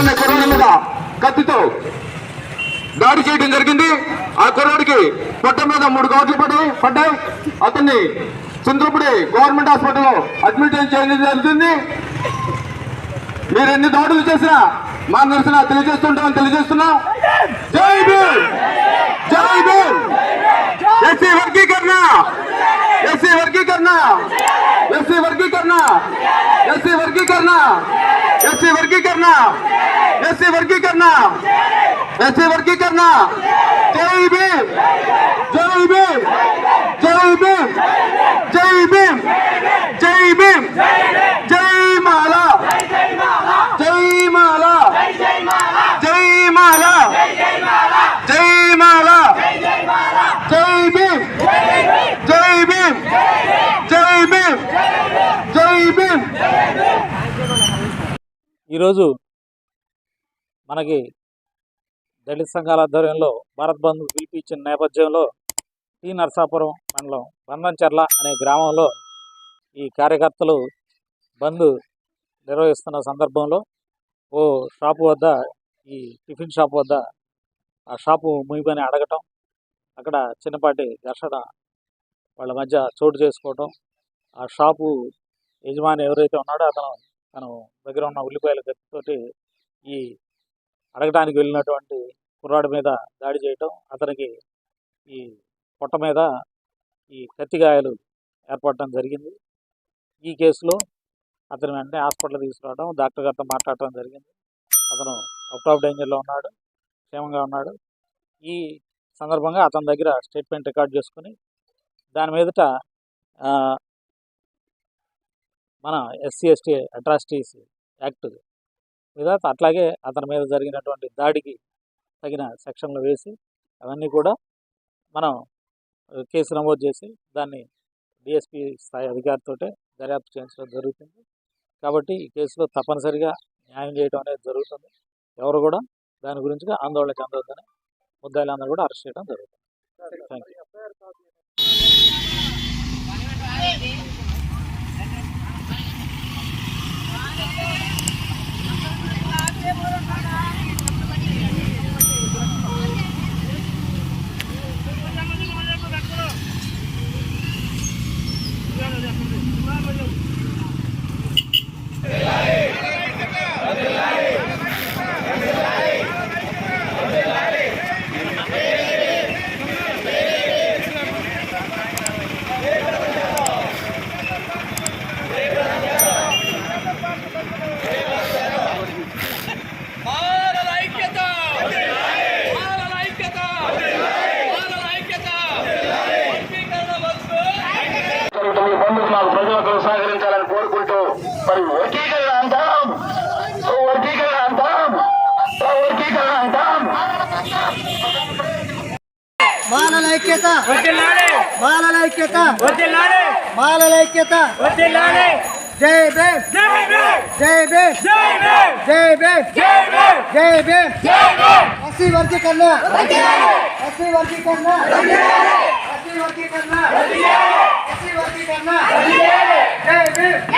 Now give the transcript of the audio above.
ఉన్న కుర్రాడి మీద కత్తితో దాడి చేయడం జరిగింది. ఆ కుర్రాడికి పొట్ట మీద మూడు కోట్లు పడి పడ్డాయి. అతన్ని చంద్రపుడి గవర్నమెంట్ హాస్పిటల్లో అడ్మిట్ చేయడం జరుగుతుంది. మీరు ఎన్ని దాడులు చేసినా మా నిరసన తెలియజేస్తుంటామని తెలియజేస్తున్నాం. జై భీమ్! జై భీమ్! ఎస్సీ వర్గీకరణ! ఎస్సీ వర్గీకరణ! ఎస్సీ వర్గీకరణ! ఎస్సీ వర్గీకరణ! ऐसे वर्गी करना ऐसे वर्गी करना ऐसे वर्गी करना कोई भी ఈరోజు మనకి దళిత సంఘాల ఆధ్వర్యంలో భారత్ బంద్ పిలిపించిన నేపథ్యంలో టీ. నరసాపురం మండలం బంధంచెర్ల అనే గ్రామంలో ఈ కార్యకర్తలు బంద్ నిర్వహిస్తున్న సందర్భంలో ఓ షాపు వద్ద ఈ టిఫిన్ షాప్ వద్ద ఆ షాపు ముగిపోయి అడగటం అక్కడ చిన్నపాటి ఘర్షణ వాళ్ళ మధ్య చోటు చేసుకోవటం ఆ షాపు యజమాని ఎవరైతే ఉన్నాడో అతను తను దగ్గర ఉన్న ఉల్లిపాయల కత్తితోటి ఈ అడగడానికి వెళ్ళినటువంటి కుర్రాడి మీద దాడి చేయటం అతనికి ఈ పొట్ట మీద ఈ కత్తిగాయాలు ఏర్పడటం జరిగింది. ఈ కేసులో అతను వెంటనే హాస్పిటల్ తీసుకురావడం డాక్టర్ గారితో మాట్లాడటం జరిగింది. అతను అవుట్ ఆఫ్ డేంజర్లో ఉన్నాడు క్షేమంగా ఉన్నాడు. ఈ సందర్భంగా అతని దగ్గర స్టేట్మెంట్ రికార్డ్ చేసుకుని దాని మీదట మన ఎస్సీ ఎస్టీ అట్రాసిటీస్ యాక్ట్ మీద అట్లాగే అతని మీద జరిగినటువంటి దాడికి తగిన సెక్షన్లు వేసి అవన్నీ కూడా మనం కేసు నమోదు చేసి దాన్ని డిఎస్పి స్థాయి అధికారితో దర్యాప్తు చేయించడం జరుగుతుంది. కాబట్టి ఈ కేసులో తప్పనిసరిగా న్యాయం చేయడం అనేది జరుగుతుంది. ఎవరు కూడా దాని గురించి ఆందోళన చెందొద్దని ముద్దాయిలందరూ కూడా అరెస్ట్ చేయడం జరుగుతుంది. థ్యాంక్ యూ ಐಕ್ಯತ ಬಾಲಲ ಐಕ್ಯತ ಬಾಲಲ ಐಕ್ಯತ ಜೈ ಭೀಮ್ ಜೈ ಭೀಮ್ ಜೈ ಭೀಮ್ ಜೈ ಭೀಮ್ ಹಸಿ ವರ್ಗಿ ಕನ್ನ ಹಸಿ ವರ್ಗಿ ಕನ್ನ ಹಸಿ ವರ್ಗಿ ಕನ್ನ ಹಸಿ ವರ್ಗಿ ಕನ್ನ ಜೈ ಭೀಮ್